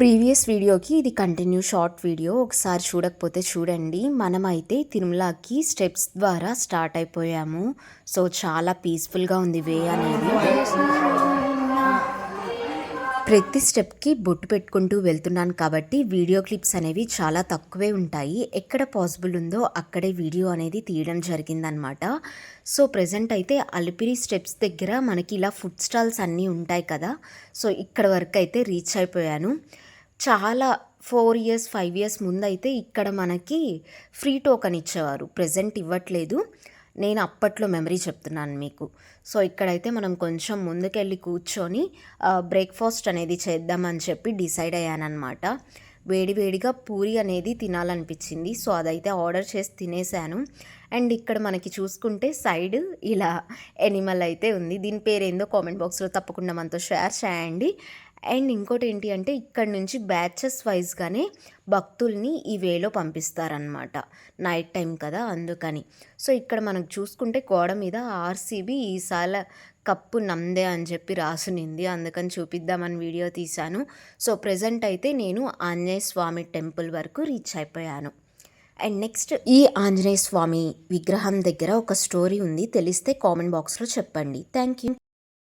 Previous వీడియోకి ఇది continue short video. ఒకసారి చూడకపోతే చూడండి. మనమైతే తిరుమలకి స్టెప్స్ ద్వారా స్టార్ట్ అయిపోయాము. సో చాలా పీస్ఫుల్గా ఉంది వే అనేది. ప్రతి స్టెప్కి బొట్టు పెట్టుకుంటూ వెళ్తున్నాను కాబట్టి వీడియో క్లిప్స్ అనేవి చాలా తక్కువే ఉంటాయి. ఎక్కడ పాసిబుల్ ఉందో అక్కడే వీడియో అనేది తీయడం జరిగిందనమాట. సో ప్రజెంట్ అయితే అలిపిరి స్టెప్స్ దగ్గర మనకి ఇలా ఫుడ్ స్టాల్స్ అన్నీ ఉంటాయి కదా. సో ఇక్కడ వరకు అయితే రీచ్ అయిపోయాను. చాలా ఫోర్ ఇయర్స్ ఫైవ్ ఇయర్స్ ముందైతే ఇక్కడ మనకి ఫ్రీ టోకన్ ఇచ్చేవారు. ప్రజెంట్ ఇవ్వట్లేదు. నేను అప్పట్లో మెమరీ చెప్తున్నాను మీకు. సో ఇక్కడైతే మనం కొంచెం ముందుకెళ్ళి కూర్చొని బ్రేక్ఫాస్ట్ అనేది చేద్దామని చెప్పి డిసైడ్ అయ్యానమాట వేడివేడిగా పూరి అనేది తినాలనిపించింది. సో అదైతే ఆర్డర్ చేసి తినేసాను. అండ్ ఇక్కడ మనకి చూసుకుంటే సైడ్ ఇలా ఎనిమల్ అయితే ఉంది. దీని పేరు ఏందో కామెంట్ బాక్స్లో తప్పకుండా మనతో షేర్ చేయండి. అండ్ ఇంకోటి ఏంటి అంటే ఇక్కడ నుంచి బ్యాచెస్ వైజ్గానే భక్తుల్ని ఈ వేలో పంపిస్తారనమాట నైట్ టైం కదా అందుకని. సో ఇక్కడ మనకు చూసుకుంటే గోడ మీద ఆర్సీబీ ఈసాల కప్పు నమ్దే అని చెప్పి రాసునింది. అందుకని చూపిద్దామని వీడియో తీశాను. సో ప్రజెంట్ అయితే నేను ఆంజనేయ స్వామి టెంపుల్ వరకు రీచ్ అయిపోయాను. అండ్ నెక్స్ట్ ఈ ఆంజనేయ స్వామి విగ్రహం దగ్గర ఒక స్టోరీ ఉంది. తెలిస్తే కామెంట్ బాక్స్లో చెప్పండి. Thank you